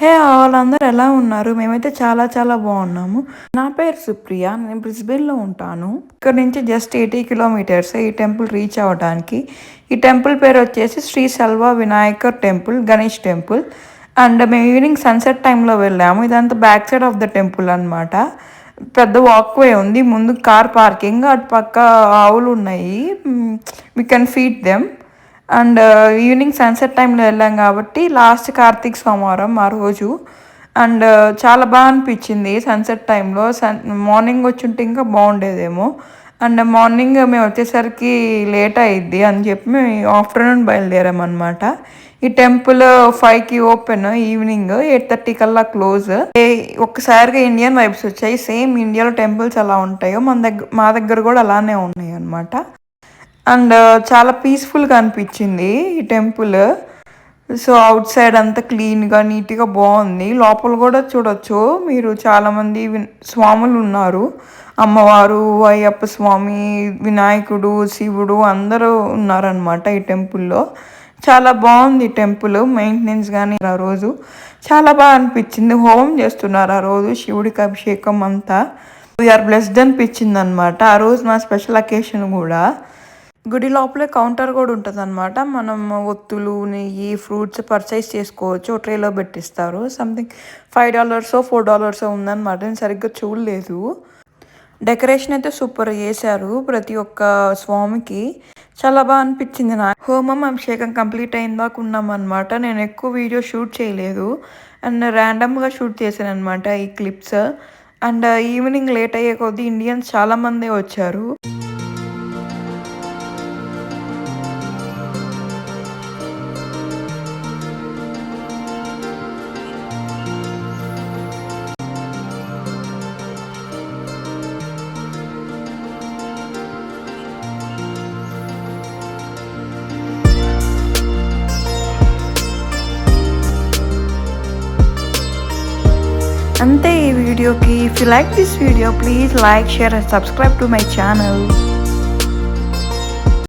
హే వాళ్ళందరూ ఎలా ఉన్నారు? మేమైతే చాలా చాలా బాగున్నాము. నా పేరు సుప్రియ. నేను బ్రిస్బెన్లో ఉంటాను. ఇక్కడ నుంచి జస్ట్ ఎయిటీ కిలోమీటర్స్ ఈ టెంపుల్ రీచ్ అవ్వడానికి. ఈ టెంపుల్ పేరు వచ్చేసి Shri Selva Vinayagar temple Ganesh temple. And మేము ఈవినింగ్ సన్సెట్ టైంలో వెళ్ళాము. ఇదంతా back side of the temple అనమాట పెద్ద వాక్వే ఉంది. ముందు కార్ పార్కింగ్ అటు పక్క ఆవులు ఉన్నాయి. We can feed them and evening sunset టైంలో వెళ్ళాం కాబట్టి లాస్ట్ కార్తీక్ సోమవారం ఆ రోజు. అండ్ uh, చాలా బాగా అనిపించింది సన్సెట్ టైంలో సన్ మార్నింగ్ వచ్చి ఉంటే ఇంకా బాగుండేదేమో. అండ్ మార్నింగ్ మేము వచ్చేసరికి లేట్ అయ్యిద్ది అని చెప్పి మేము ఆఫ్టర్నూన్ బయలుదేరామన్నమాట ఈ టెంపుల్ ఫైవ్కి ఓపెన్ ఈవినింగ్ ఎయిట్ థర్టీ కల్లా క్లోజ్ ఒక్కసారిగా ఇండియన్ వైబ్స్ వచ్చాయి. సేమ్ ఇండియాలో టెంపుల్స్ ఎలా ఉంటాయో మన దగ్గర మా దగ్గర కూడా అలానే ఉన్నాయి అనమాట అండ్ చాలా పీస్ఫుల్గా అనిపించింది ఈ టెంపుల్. సో అవుట్ సైడ్ అంతా క్లీన్గా నీట్గా బాగుంది. లోపల కూడా చూడొచ్చు. మీరు చాలామంది స్వాములు ఉన్నారు. అమ్మవారు అయ్యప్ప స్వామి వినాయకుడు శివుడు అందరూ ఉన్నారనమాట ఈ టెంపుల్లో. చాలా బాగుంది టెంపుల్. మెయింటెనెన్స్ కానీ ఆ రోజు చాలా బాగా అనిపించింది. హోమం చేస్తున్నారు ఆ రోజు శివుడికి అభిషేకం అంతా. వీఆర్ బ్లెస్డ్ అనిపించింది అనమాట ఆ రోజు నా స్పెషల్ అకేషన్ కూడా. గుడి లోపలే కౌంటర్ కూడా ఉంటుంది అనమాట మనం ఒత్తులు నెయ్యి ఫ్రూట్స్ పర్చేస్ చేసుకోవచ్చు. ట్రేలో పెట్టిస్తారు. సంథింగ్ ఫైవ్ డాలర్సో ఫోర్ డాలర్సో ఉందన్నమాట. నేను సరిగ్గా చూడలేదు. డెకరేషన్ అయితే సూపర్ చేశారు ప్రతి ఒక్క స్వామికి. చాలా బాగా అనిపించింది నా హోమం అభిషేకం కంప్లీట్ అయిన దాకా ఉన్నాం అనమాట నేను ఎక్కువ వీడియో షూట్ చేయలేదు. అండ్ ర్యాండమ్గా షూట్ చేశాను అనమాట ఈ క్లిప్స్. అండ్ ఈవినింగ్ లేట్ అయ్యే కొద్దీ ఇండియన్స్ చాలామందే వచ్చారు. అంతే ఈ వీడియోకి. If you like this video please like share and subscribe to my channel